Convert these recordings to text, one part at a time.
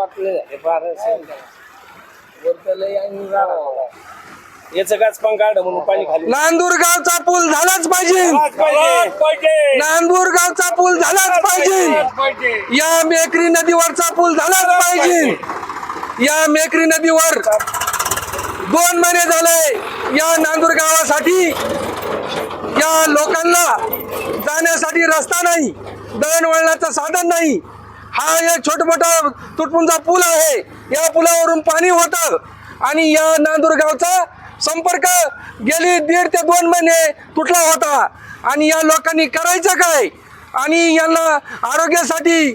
वाटले झाले बाराशे वरतलंय आणि राहणार. याचं गाच पण काढ म्हणून पाणी खाली. नांदूर गावचा पूल झालाच पाहिजे. नांदूर गावचा पूल झालाच पाहिजे. या मेकरी नदीवरचा पूल झालाच पाहिजे. या मेकरी नदीवर दोन महिने झाले या नांदूर गावासाठी. या लोकांना जाण्यासाठी रस्ता नाही दळणवळणाचं साधन नाही. हा एक छोट मोठा तुटपुंजा पूल आहे. या पुलावरून पाणी होतं. आणि या नांदूर गावचा संपर्क गेली दीड ते दोन महिने तुटला होता. आणि या लोकांनी करायचं काय? आणि यांना आरोग्यासाठी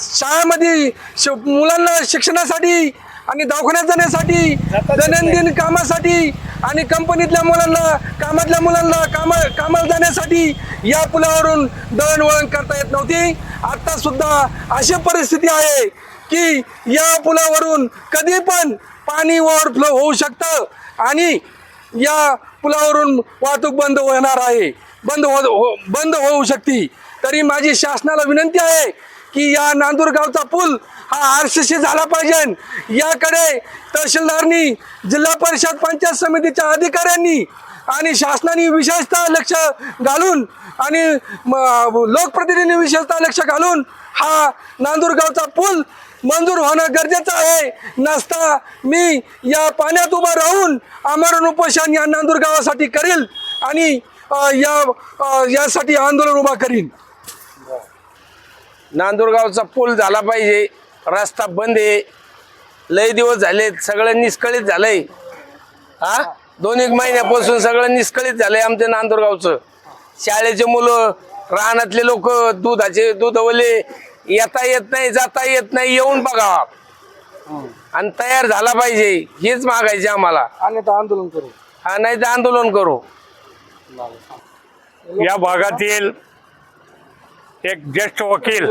शाळेमध्ये श मुलांना शिक्षणासाठी आणि दवाखान्यात जाण्यासाठी दैनंदिन कामासाठी आणि कंपनीतल्या मुलांना कामातल्या मुलांना कामा कामाला जाण्यासाठी या पुलावरून दळणवळण करता येत नव्हती. आता सुद्धा अशी परिस्थिती आहे की या पुलावरून कधी पण पाणी ओव्हरफ्लो होऊ शकतं आणि या पुलावरून वाहतूक बंद होणार आहे. बंद हो हो- बंद होऊ शकते. तरी माझी शासनाला विनंती आहे की या नांदुरगावचा पूल हा आरसीसी झाला पाहिजे. याकडे तहसीलदारनी जिल्हा परिषद पंचायत समितीच्या अधिकाऱ्यांनी आणि शासनाने विशेषतः लक्ष घालून आणि लोकप्रतिनिधींनी विशेषतः लक्ष घालून हा नांदुरगावचा पूल मंजूर होणं गरजेचं आहे. नसता मी या पाण्यात उभा राहून आमरण उपोषण या नांदूर गावासाठी करेल आणि या यासाठी आंदोलन उभा करीन. नांदूरगावचा पूल झाला पाहिजे. रस्ता बंद आहे. लय दिवस झाले सगळं निष्कळीत झालंय. हा? दोन एक महिन्यापासून सगळं निष्कळीत झालंय आमच्या नांदूरगावचं. शाळेचे मुलं रानातले लोक दुधाचे दूधवले. येता येत नाही जाता येत नाही येऊन बघा. आणि तयार झाला पाहिजे. हेच मागायचे आम्हाला. आणि आंदोलन करू. हा नाही तर आंदोलन करू. या भागातील एक ज्येष्ठ वकील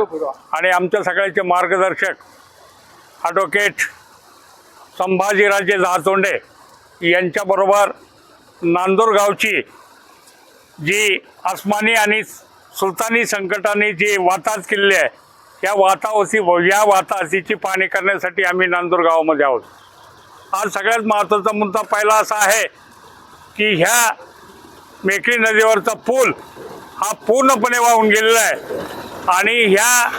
आणि आमच्या सगळ्यांचे मार्गदर्शक ॲडव्होकेट संभाजीराजे दहातोंडे यांच्याबरोबर नांदूर गावची जी आसमानी आणि सुलतानी संकटाने जी वाताच केलेली आहे या वातावरती या वाताहतीची पाहणी करण्यासाठी आम्ही नांदूर गावामध्ये आहोत. आज सगळ्यात महत्त्वाचा मुद्दा पहिला असा आहे की ह्या मेकळी नदीवरचा पूल हा पूर्णपणे वाहून गेलेला आहे. आणि ह्या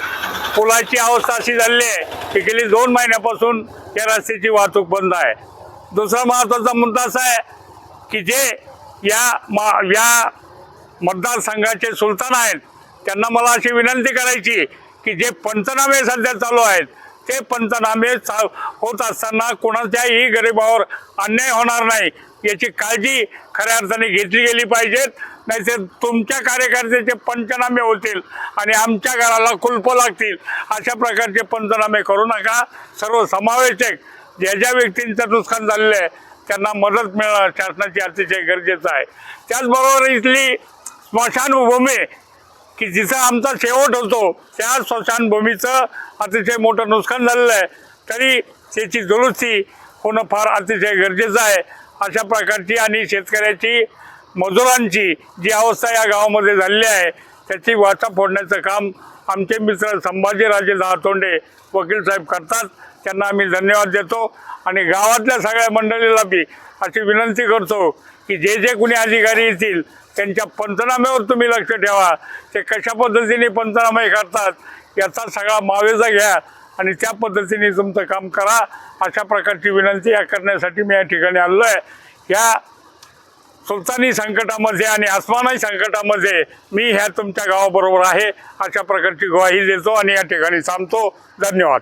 पुलाची अवस्था अशी झालेली आहे की गेली दोन महिन्यापासून या रस्त्याची वाहतूक बंद आहे. दुसरा महत्त्वाचा मुद्दा असा आहे की जे या मा या मतदारसंघाचे सुलतान आहेत त्यांना मला अशी विनंती करायची की जे पंचनामे सध्या चालू आहेत ते पंचनामे चा होत असताना कोणाच्याही गरिबावर अन्याय होणार नाही याची काळजी खऱ्या अर्थाने घेतली गेली पाहिजेत. नाहीतर तुमच्या कार्यकर्त्याचे पंचनामे होतील आणि आमच्या घराला कुलप लागतील. अशा प्रकारचे पंचनामे करू नका. सर्व समावेशक ज्या ज्या व्यक्तींचं नुकसान झालेलं आहे त्यांना मदत मिळणं शासनाची अतिशय गरजेचं आहे. त्याचबरोबर इथली स्मशानभूमी की जिथं आमचा शेवट होतो त्या स्मशानभूमीचं अतिशय मोठं नुकसान झालेलं आहे. तरी त्याची दुरुस्ती होणं फार अतिशय गरजेचं आहे. अशा प्रकारची आणि शेतकऱ्याची मजुरांची जी अवस्था या गावामध्ये झालेली आहे त्याची वाचा फोडण्याचं काम आमचे मित्र संभाजीराजे दहातोंडे वकील साहेब करतात. त्यांना आम्ही धन्यवाद देतो आणि गावातल्या सगळ्या मंडळीला बी अशी विनंती करतो की जे जे कुणी अधिकारी येतील त्यांच्या पंचनाम्यावर तुम्ही लक्ष ठेवा. ते कशा पद्धतीने पंचनामे करतात याचा सगळा मावेजा घ्या आणि त्या पद्धतीने तुमचं काम करा. अशा प्रकारची विनंती या करण्यासाठी मी या ठिकाणी आलो आहे. या सुलतानी संकटामध्ये आणि आसमानी संकटामध्ये मी ह्या तुमच्या गावाबरोबर आहे. अशा प्रकारची ग्वाही देतो आणि या ठिकाणी थांबतो. धन्यवाद.